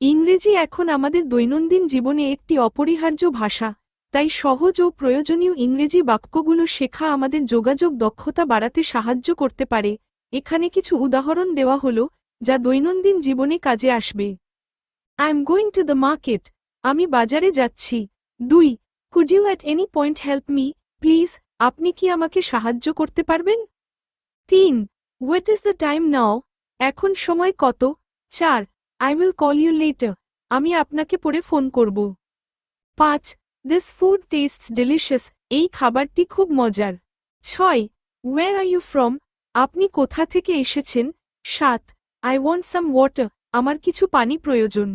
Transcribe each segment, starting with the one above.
ইংরেজি এখন আমাদের দৈনন্দিন জীবনে একটি অপরিহার্য ভাষা, তাই সহজ ও প্রয়োজনীয় ইংরেজি বাক্যগুলো শেখা আমাদের যোগাযোগ দক্ষতা বাড়াতে সাহায্য করতে পারে। এখানে কিছু উদাহরণ দেওয়া হল, যা দৈনন্দিন জীবনে কাজে আসবে। I am going to the market আমি বাজারে যাচ্ছি। দুই could you at any point help me please আপনি কি আমাকে সাহায্য করতে পারবেন? তিন what is the time now এখন সময় কত? চার I will call you later আমি আপনাকে পরে ফোন করব। পাঁচ দিস ফুড টেস্টস ডেলিশিয়াস এই খাবারটি খুব মজার। ছয় ওয়ার আর ইউ ফ্রম আপনি কোথা থেকে এসেছেন? সাত আই ওয়ান্ট সাম ওয়াটার আমার কিছু পানি প্রয়োজন।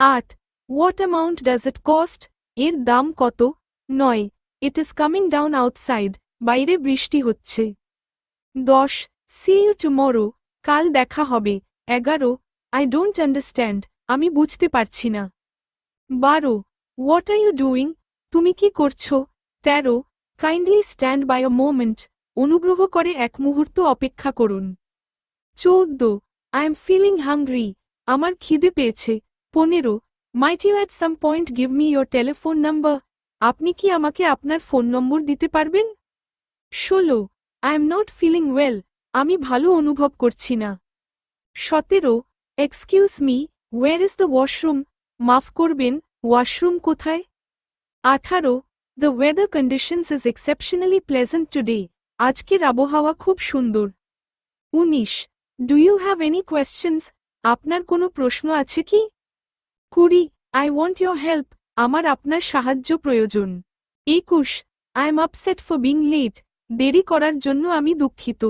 আট what amount does it cost এর দাম কত? নয় it is coming down outside বাইরে বৃষ্টি হচ্ছে। দশ সি ইউ টুমরো কাল দেখা হবে। এগারো আই ডোন্ট আন্ডারস্ট্যান্ড আমি বুঝতে পারছি না। বারো হোয়াট আর ইউ ডুইং তুমি কি করছ? তেরো kindly stand by a moment অনুগ্রহ করে এক মুহূর্ত অপেক্ষা করুন। চৌদ্দ আই এম ফিলিং হাংরি আমার খিদে পেয়েছে। পনেরো might you at some point give me your telephone number আপনি কি আমাকে আপনার ফোন নম্বর দিতে পারবেন? ষোলো I am not feeling well আমি ভালো অনুভব করছি না। সতেরো excuse me where is the washroom মাফ করবেন ওয়াশরুম কোথায়? আঠারো the weather conditions is exceptionally pleasant today আজকের আবহাওয়া খুব সুন্দর। উনিশ do you have any questions আপনার কোনো প্রশ্ন আছে কি? কুড়ি আই ওয়ান্ট ইয়োর হেল্প আমার আপনার সাহায্য প্রয়োজন। একুশ I am upset for being late দেরি করার জন্য আমি দুঃখিত।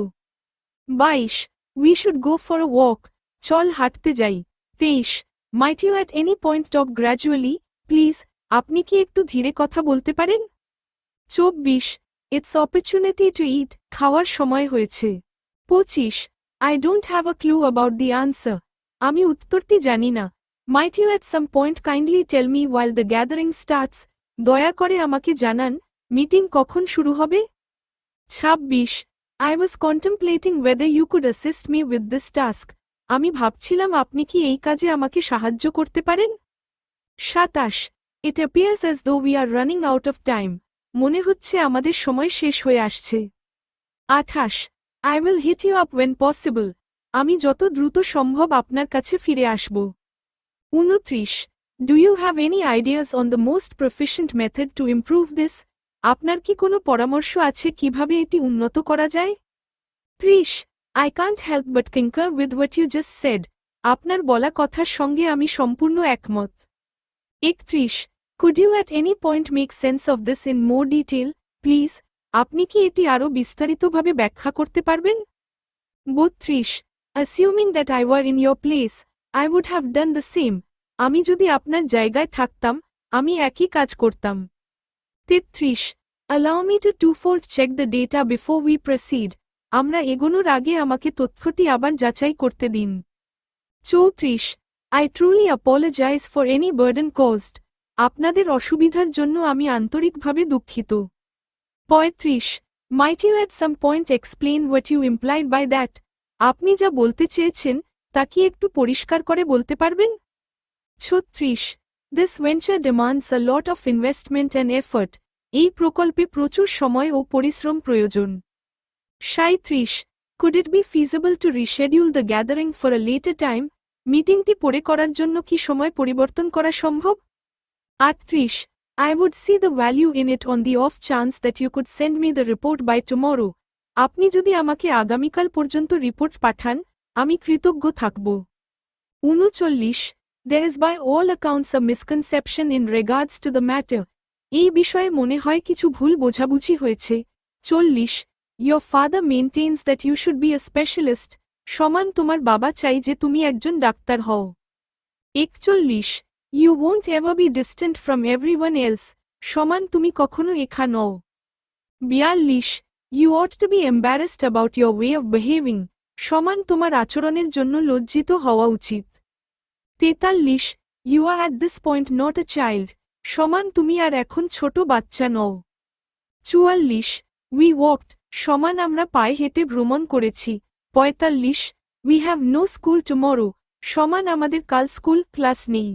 বাইশ we should go for a walk চল হাঁটতে যাই। তেইশ might you at any point talk gradually please আপনি কি একটু ধীরে কথা বলতে পারেন? চব্বিশ ইটস অপরচুনিটি টু ইট খাওয়ার সময় হয়েছে। পঁচিশ I don't have a clue about the answer আমি উত্তরটি জানি না। Might you at some point kindly tell me while the gathering starts দয়া করে আমাকে জানান মিটিং কখন শুরু হবে? ছাব্বিশ I was contemplating whether you could assist me with this task আমি ভাবছিলাম আপনি কি এই কাজে আমাকে সাহায্য করতে পারেন? সাতাশ it appears as though we are running out of time মনে হচ্ছে আমাদের সময় শেষ হয়ে আসছে। আঠাশ I will hit you up when possible আমি যত দ্রুত সম্ভব আপনার কাছে ফিরে আসব। উনত্রিশ do you have any ideas on the most proficient method to improve this আপনার কি কোনো পরামর্শ আছে কীভাবে এটি উন্নত করা যায়? ত্রিশ I can't help but concur with what you just said আপনার বলা কথার সঙ্গে আমি সম্পূর্ণ একমত। একত্রিশ could you at any point make sense of this in more detail please আপনি কি এটি আরও বিস্তারিতভাবে ব্যাখ্যা করতে পারবেন? বত্রিশ assuming that I were in your place I would have done the same আমি যদি আপনার জায়গায় থাকতাম, আমি একই কাজ করতাম। তেত্রিশ allow me to two fold check the data before we proceed আমরা এগোনোর আগে আমাকে তথ্যটি আবার যাচাই করতে দিন। চৌত্রিশ I truly apologize for any burden caused আপনাদের অসুবিধার জন্য আমি আন্তরিকভাবে দুঃখিত। পঁয়ত্রিশ might you at some point explain what you implied by that আপনি যা বলতে চেয়েছেন, তা কি একটু পরিষ্কার করে বলতে পারবেন? ছত্রিশ this venture demands a lot of investment and effort এই প্রকল্পে প্রচুর সময় ও পরিশ্রম প্রয়োজন। সাঁত্রিশ could it be feasible to reschedule the gathering for a later time মিটিংটি পরে করার জন্য কি সময় পরিবর্তন করা সম্ভব? আটত্রিশ, I would see the value in it on the off chance that you could send me the report by tomorrow. আপনি যদি আমাকে আগামীকাল পর্যন্ত রিপোর্ট পাঠান, আমি কৃতজ্ঞ থাকব। উনচল্লিশ there is by all accounts a misconception in regards to the matter এই বিষয়ে মনে হয় কিছু ভুল বোঝাবুঝি হয়েছে। চল্লিশ your father maintains that you should be a specialist সমান তোমার বাবা চাই যে তুমি একজন ডাক্তার হও। একচল্লিশ you won't ever be distant from everyone else সমান তুমি কখনো এখা নও বিয়াল্লিশ you ought to be embarrassed about your way of behaving সমান তোমার আচরণের জন্য লজ্জিত হওয়া উচিত। তেতাল্লিশ you are at this point not a child সমান তুমি আর এখন ছোট বাচ্চা নও। চুয়াল্লিশ উই ওয়াকড সমান আমরা পায়ে হেঁটে ভ্রমণ করেছি। পঁয়তাল্লিশ we have no school tomorrow সমান আমাদের কাল স্কুল ক্লাস নেই।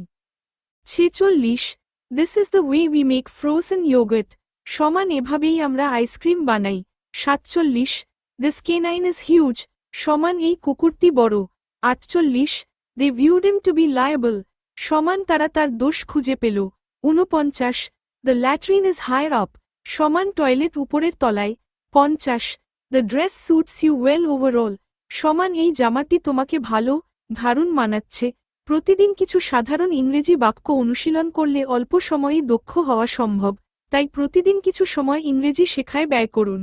ছেচল্লিশ this is the way we make frozen yogurt সমান এভাবেই আমরা আইসক্রিম বানাই। সাতচল্লিশ দিস কেনাইন ইজ হিউজ সমান এই কুকুরটি বড়। আটচল্লিশ they viewed him to be liable সমান তারা তার দোষ খুঁজে পেল। ঊনপঞ্চাশ the latrine is higher up সমান টয়লেট উপরের তলায় পঞ্চাশ। The dress suits you well overall সমান এই জামাটি তোমাকে ভালো ধারুণ মানাচ্ছে। প্রতিদিন কিছু সাধারণ ইংরেজি বাক্য অনুশীলন করলে অল্প সময়েই দক্ষ হওয়া সম্ভব। তাই প্রতিদিন কিছু সময় ইংরেজি শেখায় ব্যয় করুন।